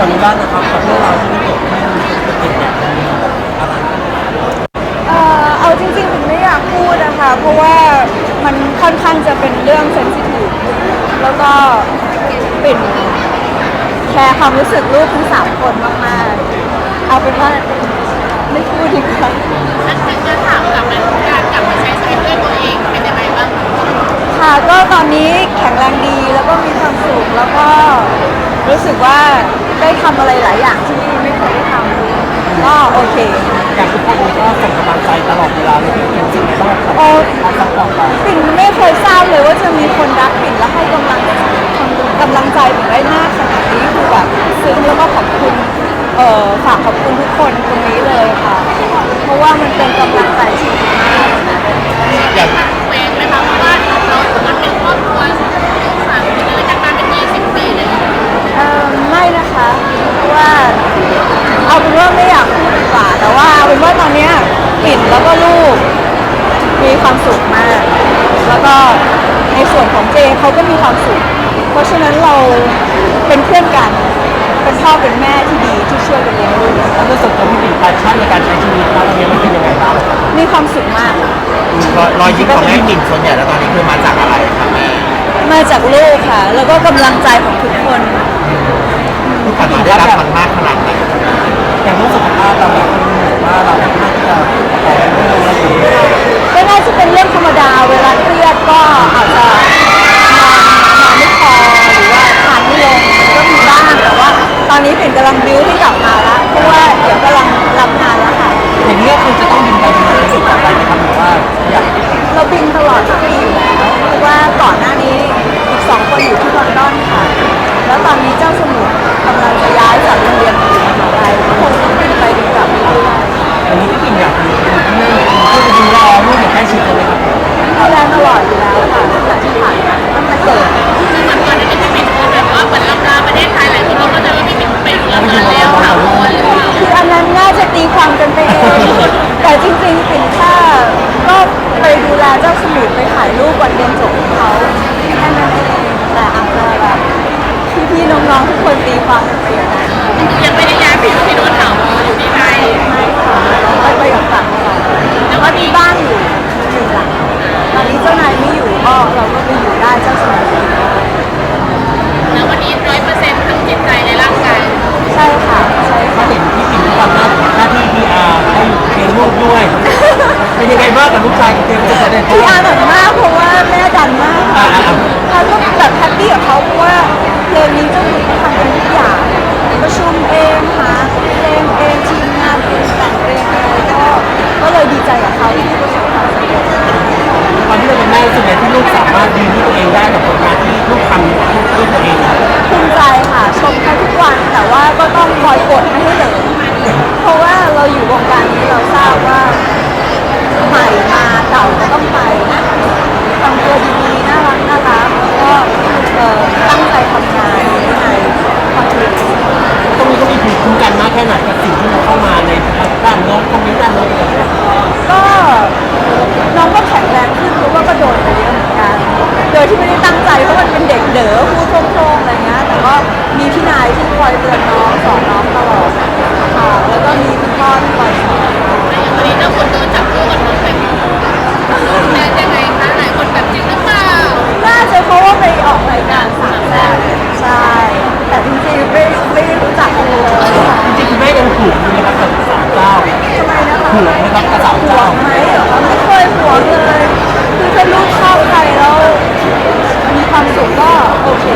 ขออนุาตนะครับขอโทษเราที่ตกให้เป็นเกียรติงนี้เอาจริงๆผมไม่อยากพูดนะคะ เพราะว่ามันค่อนข้างจะเป็นเรื่องเซนซิทีฟแล้วก็ปิ่นแชร์ความรู้สึกลูกทั้งสามคนมากๆ เอาเป็นว่าไม่พูดดีกว่า นั่นคืจะถามกลับมาการกลับมาใช้ชีวิตด้วยตัวเองเป็นยังไงบ้างค่ะก็ตอนนี้แข็งแรงดีแล้วก็มีความสุขแล้วก็รู้สึกว่า ได้ทำอะไรหลายอย่างที่ไม่เคยได้ทำก็โอเค อย่างทุกคนก็ส่งกำลังใจตลอดเวลาเลยเป็นสิ่งที่ต้องโอ้การซัพพอร์ตเราปิ่นไม่เคยทราบเลยว่าจะมีคนรักปิ่นและให้กำลังกำลังใจปิ่นได้มากขนาดนี้คือแบบซึ้งแล้วก็ขอบคุณเอ่อฝากขอบคุณทุกคนตรงนี้เลยค่ะ เพราะว่ามันเป็นกำลังใจที่ดีมาก อย่างแหวงไหมคะเพราะว่าเรามันเป็นครอบครัวสามปีเลยจากการเป็นยี่สิบปีเลย เอ่อไม่นะคะเพราะว่า เอาเป็นว่าไม่อยากพูดดีกว่า แต่ว่าเอาเป็นว่าตอนเนี้ยปิ่นแล้วก็ลูก มีความสุขมาก แล้วก็ในส่วนของเจเขาก็มีความสุข เพราะฉะนั้นเราเป็นเพื่อนกัน เป็นพ่อเป็นแม่ที่ดีที่ช่วยกันเลี้ยงลูกแล้วในส่วนตัวพี่ปิ่นแพชชั่นในการใช้ชีวิตเราตอนนี้มันเป็นยังไงบ้างมีความสุขมากรอยยิ้มของแม่กิ่งส่วนใหญ่แล้วตอนนี้คือมาจากอะไรคะแม่มาจากลูกค่ะ แล้วก็กำลังใจของทุกคน ที่ผ่านมาได้รับมันมากขนาดไหน อย่างเรื่องสุขภาพเราแบบว่าเราค่อนข้าจะขอเรื่องอะไรอย่างเงี้ยก็น่าจะเป็นเรื่องธรรมดาเวลาเครียดก็อาจจะนอนนอนไม่พอหรือว่าทานไม่ลงก็มีบ้างแต่ว่า ตอนนี้ปิ่นกำลังบิ้วที่กลับมาแล้วเพราะว่าเดี๋ยวกำลังรับงานแล้วค่ะ อย่างนี้ก็คือจะต้องบินไปทำงานสุดต่อไปนะครับหรือว่าอยากเราบินตลอดทั้งปีอยู่แล้วเพราะว่าก่อนหน้านี้อีกสองคนอยู่ที่ลอนดอนค่ะ มุทรไปถ่ายรูปวันเรียนจบของเขาแค่นั้นเองแต่อาจจะแบบพี่ๆน้องๆทุกคนตีความกันไปอย่างนั้นยังไม่ได้ย้ายไปอยู่ที่ กับเขาที่ประสบความสำเร็จตอนที่เราเป็นแม่รู้สึกไงที่ลูกสามารถยืนที่ตัวเองได้กับผลงานที่ลูกทำด้วยตัวเองภูมิใจค่ะชม มีพี่นายที่คอยเตือนน้องสอนน้องตลอดค่ะแล้วก็มีคุณพ่อที่คอยสอนวันนี้เจ้าคนโดนจับตัวกันน้องไป็นยังไงคะหลายคนแบบจริงหรือเปล่น่าจะเพราะว่าไปออกรายการสามแซ่บใช่ แต่จริงๆไม่ได้จักกันจริงๆไม่เองถูกนะครับกับสามเจ้าทำไมนะคะถูกนะครับกับสามเจ้ไหมเหรอไม่เคยหัวเลยคือถ้าลูกชอบใครแล้วมีความสุขก็โอเค